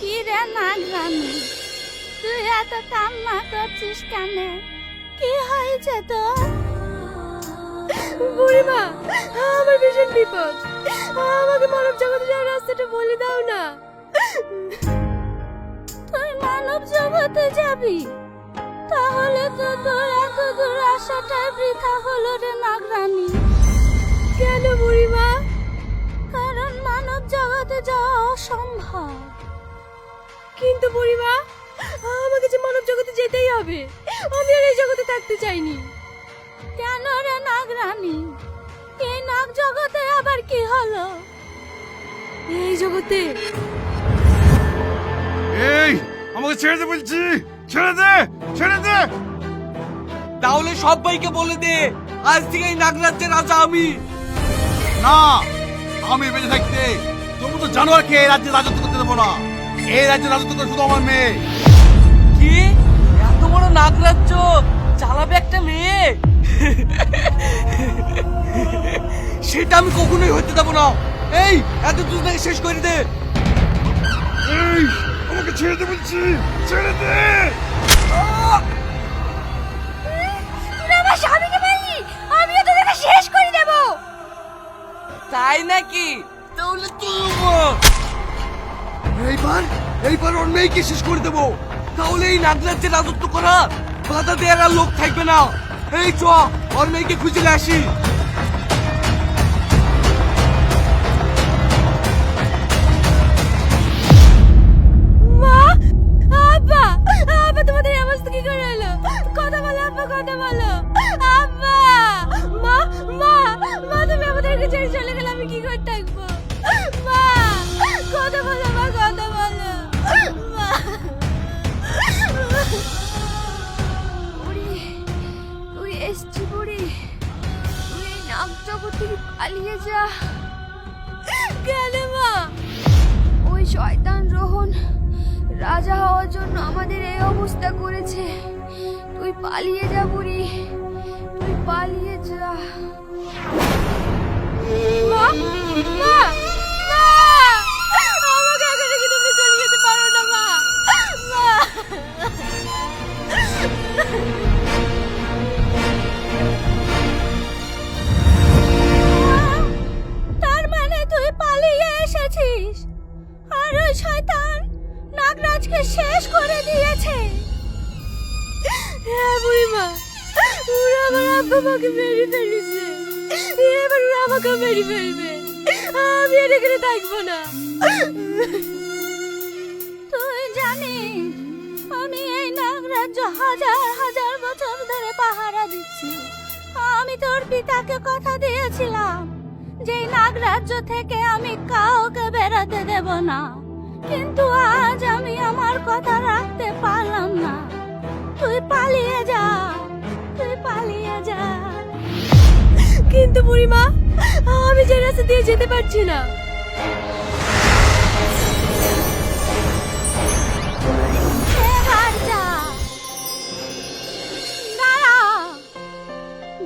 কি রে নাগরানি? তুই এত কান্না করছিস কেন? কি হয়েছে তোর? বুড়িমা আমার ভীষণ বিপদ। আমাকে মানব জগতে যাওয়ার রাস্তাটা বলে দাও না। তুই মানব জগতে যাবি? তাহলে তো তোর এত দূর আসাটাই বৃথা হলো রে নাগরানি। কেন অসম্ভব কিন্তু বুড়িমা আমাকে যে মানব জগতে যেতেই হবে আমি আর এই জগতে থাকতে চাইনি। কেন রে নাগরানি? এই নাগ জগতে আবার কি হলো? এই জগতে এই আমাকে ছেড়ে দে বলছি। ছেড়ে দে ছেড়ে দে। তাহলে সবাইকে বলে দে আজ থেকে এই নাগরাজ্যের রাজা আমি। না আমি বেঁচে থাকতে তবু তো জানোয়ারকে এই রাজ্যে রাজত্ব করতে দেবো না। এই রাজ্যে রাজত্ব করে শুধু আমার মেয়ে। কি? এত বড় নাগরাজ্য? চালাবে একটা মেয়ে? সেটা আমি কখনোই হতে দেবো না। এই এত দুজনকে শেষ করে দে। এই আমাকে ছেড়ে দে বলছি। ছেড়ে দে। তুই আমার স্বামীকে মারলি? আমিও তোদেরকে শেষ করে দেব। তাই নাকি? তাহলে এইবার এইবার ওর মেয়েকে শেষ করে দেবো। তাহলে এই নাগরাজ্যে রাজত্ব করা বাধা দেওয়ার আর লোক থাকবে না। এই চ, ওর মেয়েকে খুঁজে আসি। ওই শয়তান রোহন রাজা হওয়ার জন্য আমাদের এই অবস্থা করেছে। তুই পালিয়ে যা বুড়ি, তুই পালিয়ে যা। মা মা। মেরে ফেলেছে। এবার ওরা আমাকে মেরে ফেলবে। আমি আর এখানে থাকব না। তুই জানিস, আমি এই নাগরাজ্য হাজার হাজার বছর ধরে পাহারা দিচ্ছি। আমি তোর পিতাকে কথা দিয়েছিলাম যে নাগরাজ্য থেকে আমি কাউকে বেরাতে দেব না। কিন্তু আজ আমি আমার কথা রাখতে পারলাম না। তুই পালিয়ে যা, তুই পালিয়ে যা। কিন্তু বুড়িমা, আমি যে রাস্তা দিয়ে যেতে পারছি না।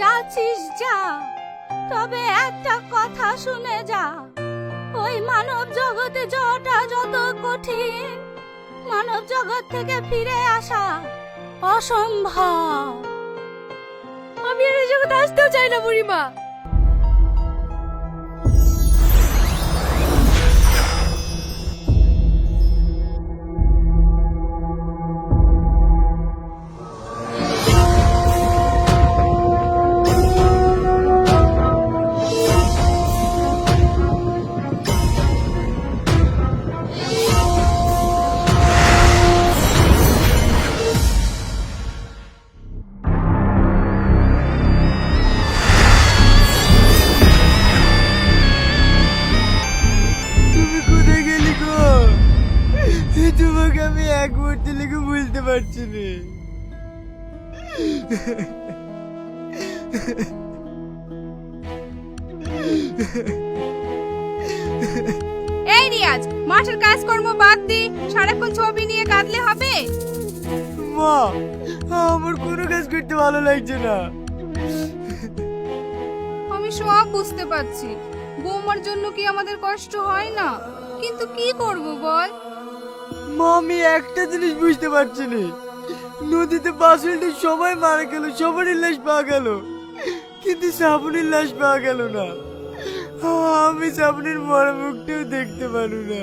যাচ্ছিস যা। তবে একটা কথা শুনে যা। ওই মানব জগতে যাওয়াটা যত কঠিন, মানব জগৎ থেকে ফিরে আসা অসম্ভব। আমি আর এই জগতে আসতেও চাই না বুড়িমা। মাঠের কাজকর্ম বাদ দি সারাক্ষণ ছবি নিয়ে কাঁদলে হবে? মা আমার কোনো কাজ করতে ভালো লাগছে না। আমি সব বুঝতে পারছি। বৌমার জন্য কি আমাদের কষ্ট হয় না? কিন্তু কি করব বল? মা আমি একটা জিনিস বুঝতে পারছি না। নদীতে বাস উল্টে সবাই মারা গেল সবারই লাশ পাওয়া গেল। কিন্তু শ্রাবণীর লাশ পাওয়া গেল না। আমি শ্রাবণীর মরা মুখটাও দেখতে পারু না।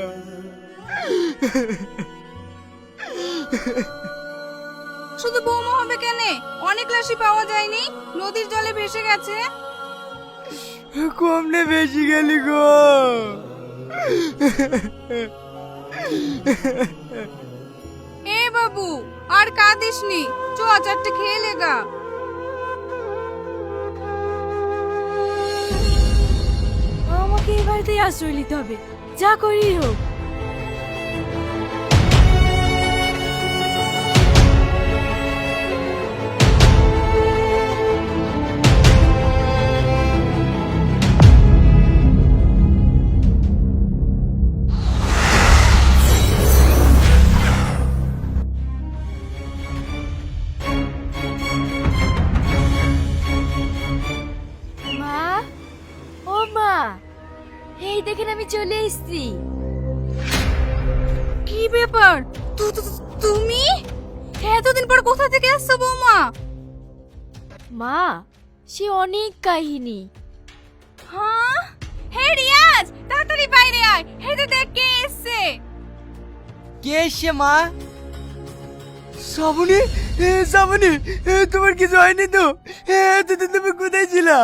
শুধু বৌমা হবে কেন? অনেক লাশই পাওয়া যায়নি? নদীর জলে ভেসে গেছে। কম না বেশি গেলি গো। এ বাবু আর কাঁদিস নি চ চারটে খেয়ে লেগা আমাকে এই বাড়িতেই আশ্রয় নিতে হবে। যা করি হোক। এতদিন পর কোথা থেকে আসছো বৌমা? মা সে অনেক কাহিনী। হ্যাঁ? হে রিয়াজ তাড়াতাড়ি বাইরে আয়। হে তো দেখ কে এসছে। কে এসছে মা? শ্রাবণী? এ শ্রাবণী এ, তোমার কিছু হয়নি তো? এ, এতদিন তুমি কোথায় ছিলা?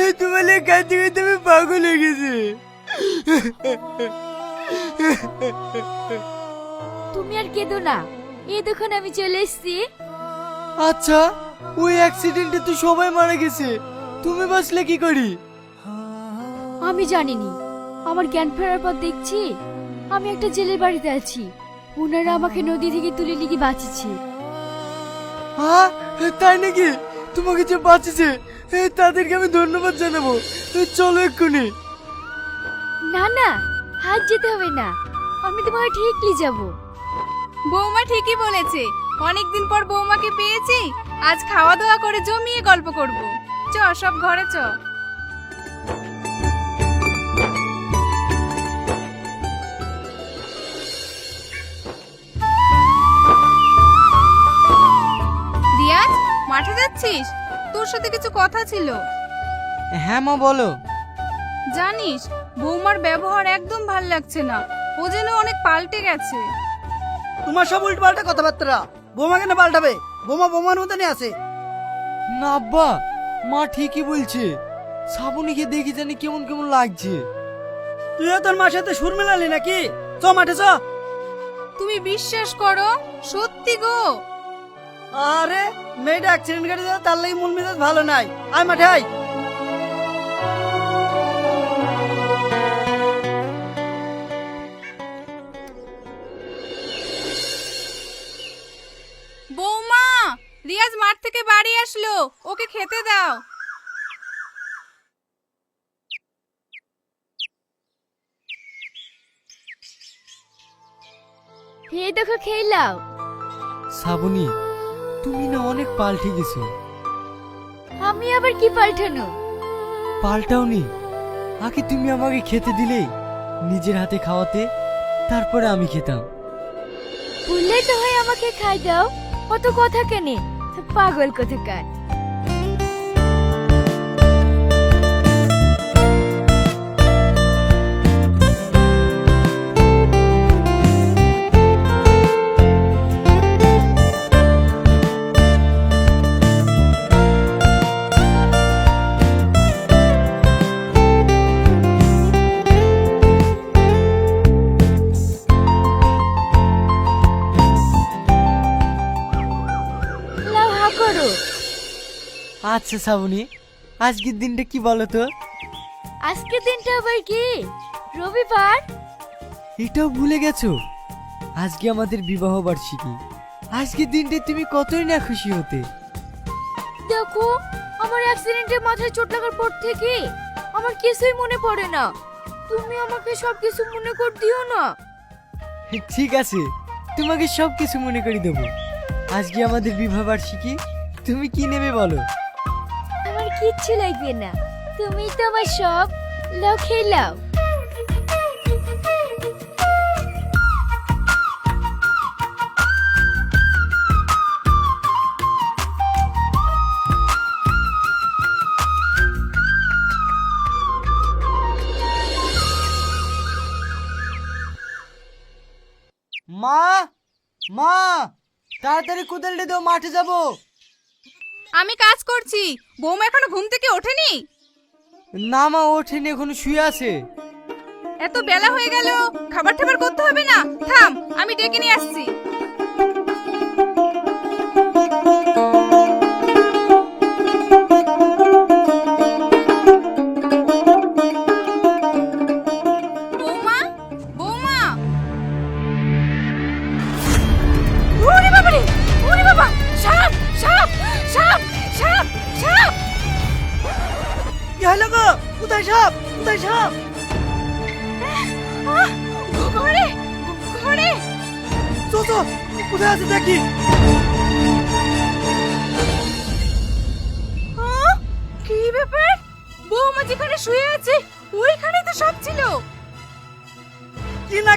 এ, তোমার লেগে কাঁদতে কাঁদতে আমি পাগল হয়ে গেছি। তুমি আর কেঁদো না। এই দেখুন আমি চলে এসেছি। আচ্ছা ওই অ্যাক্সিডেন্টে তো সবাই মারা গেছে। তুমি বাঁচলে কি করি? আমি জানিনি। আমার জ্ঞান ফেরার পর দেখছি। আমি একটা জেলের বাড়িতে আছি। ওনারা আমাকে নদী থেকে তুলে লিখে বাঁচিয়েছে। হ্যাঁ তাই নাকি? তোমাকে যে বাঁচিয়েছে তাদেরকে আমি ধন্যবাদ জানাব। চলো এক্ষুনি। না না হাত যেতে হবে না। আমি তোমাকে ঠিক নিয়ে যাব। বৌমা ঠিকই বলেছে। অনেকদিন পর বৌমাকে পেয়েছি আজ খাওয়া দাওয়া করে জমিয়ে গল্প করব। চ সব ঘরে চ। রিয়াজ মাঠে যাচ্ছিস? তোর সাথে কিছু কথা ছিল। হ্যাঁ মা বলো। জানিস বৌমার ব্যবহার একদম ভালো লাগছে না। ও যেন অনেক পাল্টে গেছে। তোমার সব উল্টো পাল্টা কথাবার্তা। বোমা কেন পাল্টাবে? বোমা বোমার মতনই আছে। না আব্বা মা ঠিকই বলছে। শ্রাবণীকে দেখি জানি কেমন কেমন লাগছে। তুইও তোর মার সাথে সুর মেলালি নাকি? চ মাঠে চ। তুমি বিশ্বাস করো? সত্যি গো। আরে মেয়েটা অ্যাক্সিডেন্ট গাড়ি তার লাগি মূল মেজাজ ভালো নাই। আয় মাঠে আয়। থেকে বাড়ি আসলো। ওকে খেতে দাও। এই দেখো খেলাও শ্রাবণী তুমি না অনেক পাল্টে গেছো। আমি আবার কি পাল্টানো? পাল্টাওনি। আগে তুমি আমাকে খেতে দিলে নিজের হাতে খাওয়াতে তারপরে আমি খেতাম। বললেই তো হয় আমাকে খাই দাও। কত কথা কেনে? পাগল কোথাকার। আচ্ছা শ্রাবণী আজকের দিনটা কি বলো তো আজকে দিনটা আবার কি? রবিবার? এটাও ভুলে গেছো? আজকে আমাদের বিবাহ বার্ষিকী। আজকের দিনটা তুমি কতই না খুশি হতে। দেখো আমার অ্যাক্সিডেন্টে মাথায় চোট লাগার পর থেকে আমার কিছুই মনে পড়ে না। তুমি আমাকে সব কিছু মনে কর দিও না। ঠিক আছে তোমাকে সব কিছু মনে করে দেবো। আজকে আমাদের বিবাহ বার্ষিকী তুমি কি নেবে বলো? কিচ্ছু লাগবে না। তুমি তো আমার সব লাও। খেলাও মা মা, তাড়াতাড়ি কোদালটা দাও, মাঠে যাব। আমি কাজ করছি। বৌমা এখনও ঘুম থেকে ওঠেনি? না মা ওঠেনি এখনও শুয়ে আছে। এত বেলা হয়ে গেল খাবার টাবার করতে হবে না? থাম আমি ডেকে নিয়ে আসছি।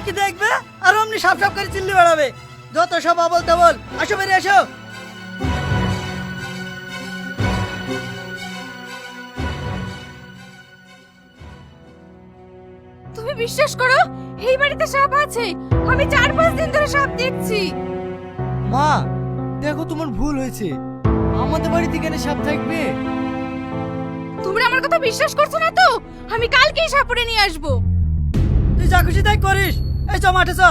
কি দেখবে? আর অমনি সাপ সাপ করে চিল্লি বেড়াবে। যত সব আবল তাবল আসো বেরিয়ে আসো। তুমি বিশ্বাস করো এই বাড়িতে সাপ আছে। আমি চার পাঁচ দিন ধরে সাপ দেখছি। মা দেখো তোমার ভুল হয়েছে। আমাদের বাড়িতে কেন সাপ থাকবে? তুমি আমার কথা বিশ্বাস করছ না তো? আমি কালকেই সাপুরে নিয়ে আসব। তুই যা খুশি তাই করিস। এই চ মাঠে চ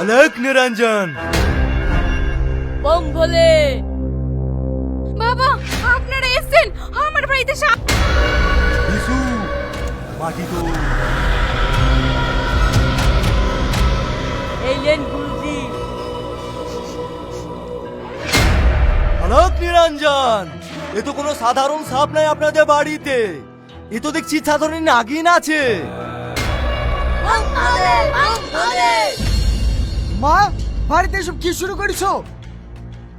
অলোক নিরঞ্জন। বম ভোলে বাবা আপনারা এসেছেন। আমার বাড়িতে সাপ বিশু মাটি তো এই লেন গুরুজি। অলোক নিরঞ্জন। এ তো কোনো সাধারণ সাপ নাই আপনাদের বাড়িতে। এ তো দেখছি সাধারণ নাগিন আছে। মা বাড়িতে এসব কি শুরু করেছ?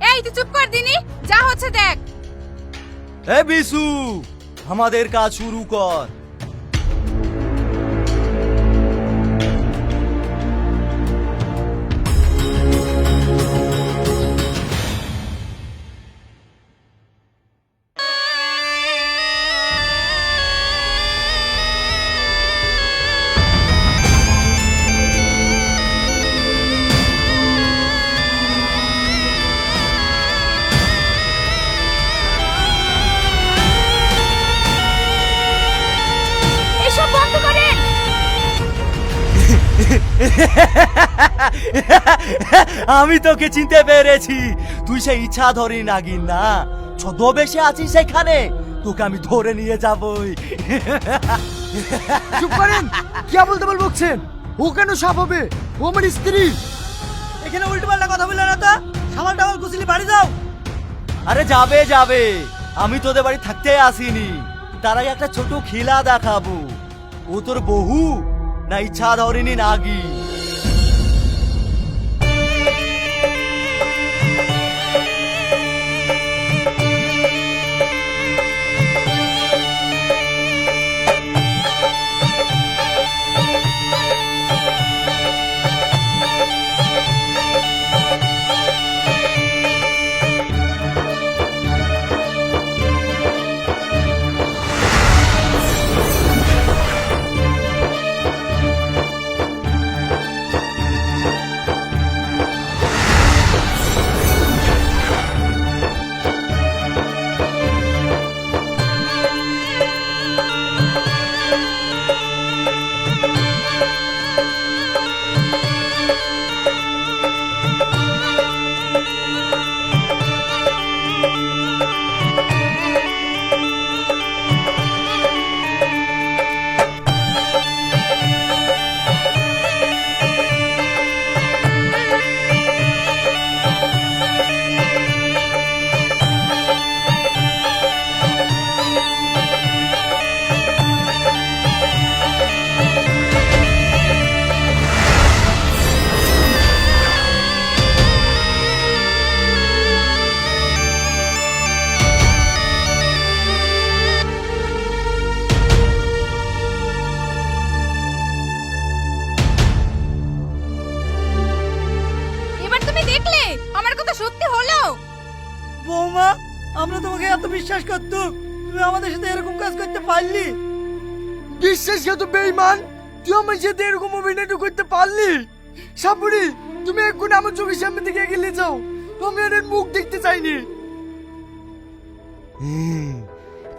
এই তুই চুপ কর দিনি। যা হচ্ছে দেখ। এ বিশু আমাদের কাজ শুরু কর। আমি তোকে চিনতে পেরেছি। তুই সেই ইচ্ছা ধরি নাগিন না। ছদ্মবেশে আছিস সেখানে। তোকে আমি ধরে নিয়ে যাবই। চুপ করেন। কি বলতে বল বকছেন? ও কেন সাপ হবে? ও আমার স্ত্রী। এখানে উল্টো পাল্টা কথা বললে না তো? সামাল টামাল কুচিলি বাড়ি যাও। আরে যাবে যাবে। আমি তোদের বাড়ি থাকতে আসিনি। তার আগে একটা ছোট খিলা দেখাবো। ও তোর বহু না ইচ্ছা ধরিনি নাগি বিশ্বাসঘাত বেইমান তুই আমার সাথে এরকম অভিনয়টা করতে পারলি? সাপুরি তুমি এক্ষুনি আমার চোখের সামনে থেকে এগিয়ে যাও। আমি আর এর মুখ দেখতে চাইনি।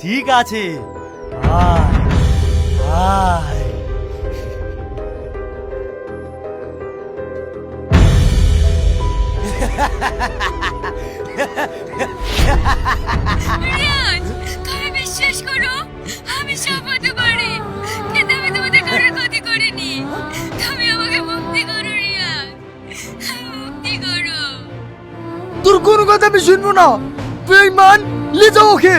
ঠিক আছে। আয় আয়। রিয়াজ তুমি বিশ্বাস করো? আমি সব হতে কোনো কথা আমি শুনব না। তুই লে যাও ওকে।